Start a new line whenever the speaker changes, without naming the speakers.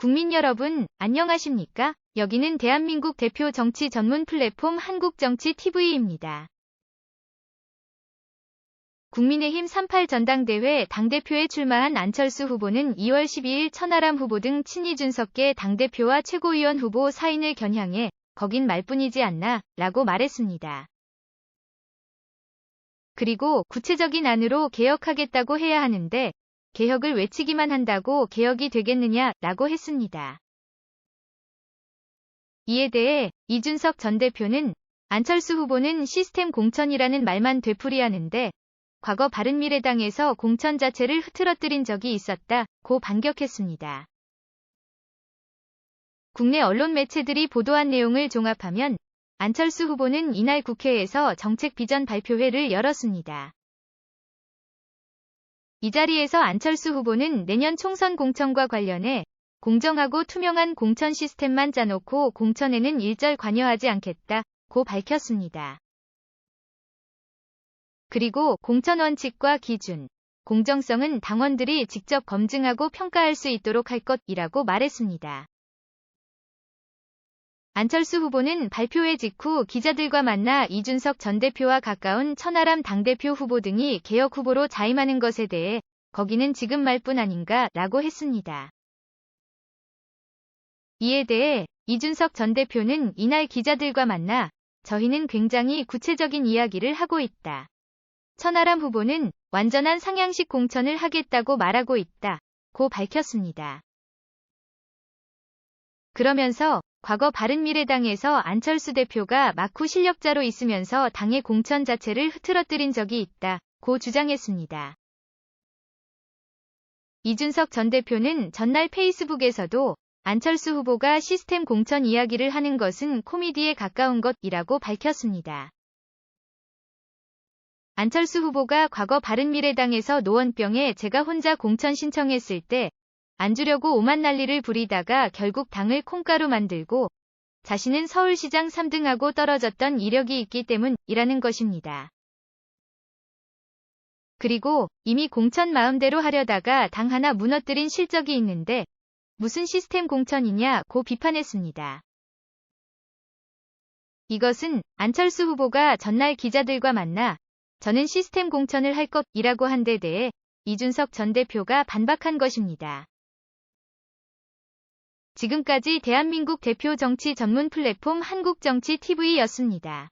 국민 여러분, 안녕하십니까? 여기는 대한민국 대표 정치 전문 플랫폼 한국정치TV입니다. 국민의힘 38 전당대회 당대표에 출마한 안철수 후보는 2월 12일 천하람 후보 등 친이 준석계 당대표와 최고위원 후보 사인을 겨냥해 거긴 말뿐이지 않나 라고 말했습니다. 그리고 구체적인 안으로 개혁하겠다고 해야 하는데 개혁을 외치기만 한다고 개혁이 되겠느냐 라고 했습니다. 이에 대해 이준석 전 대표는 안철수 후보는 시스템 공천이라는 말만 되풀이하는데 과거 바른미래당에서 공천 자체를 흐트러뜨린 적이 있었다 고 반격했습니다. 국내 언론 매체들이 보도한 내용을 종합하면 안철수 후보는 이날 국회에서 정책 비전 발표회를 열었습니다. 이 자리에서 안철수 후보는 내년 총선 공천과 관련해 공정하고 투명한 공천 시스템만 짜놓고 공천에는 일절 관여하지 않겠다고 밝혔습니다. 그리고 공천 원칙과 기준, 공정성은 당원들이 직접 검증하고 평가할 수 있도록 할 것이라고 말했습니다. 안철수 후보는 발표회 직후 기자들과 만나 이준석 전 대표와 가까운 천하람 당대표 후보 등이 개혁 후보로 자임하는 것에 대해 거기는 지금 말뿐 아닌가 라고 했습니다. 이에 대해 이준석 전 대표는 이날 기자들과 만나 저희는 굉장히 구체적인 이야기를 하고 있다. 천하람 후보는 완전한 상향식 공천을 하겠다고 말하고 있다. 고 밝혔습니다. 그러면서 과거 바른미래당에서 안철수 대표가 막후 실력자로 있으면서 당의 공천 자체를 흐트러뜨린 적이 있다. 고 주장했습니다. 이준석 전 대표는 전날 페이스북에서도 안철수 후보가 시스템 공천 이야기를 하는 것은 코미디에 가까운 것이라고 밝혔습니다. 안철수 후보가 과거 바른미래당에서 노원병에 제가 혼자 공천 신청했을 때 안 주려고 오만 난리를 부리다가 결국 당을 콩가루 만들고 자신은 서울시장 3등하고 떨어졌던 이력이 있기 때문이라는 것입니다. 그리고 이미 공천 마음대로 하려다가 당 하나 무너뜨린 실적이 있는데 무슨 시스템 공천이냐 고 비판했습니다. 이것은 안철수 후보가 전날 기자들과 만나 저는 시스템 공천을 할 것이라고 한 데 대해 이준석 전 대표가 반박한 것입니다. 지금까지 대한민국 대표 정치 전문 플랫폼 한국정치TV였습니다.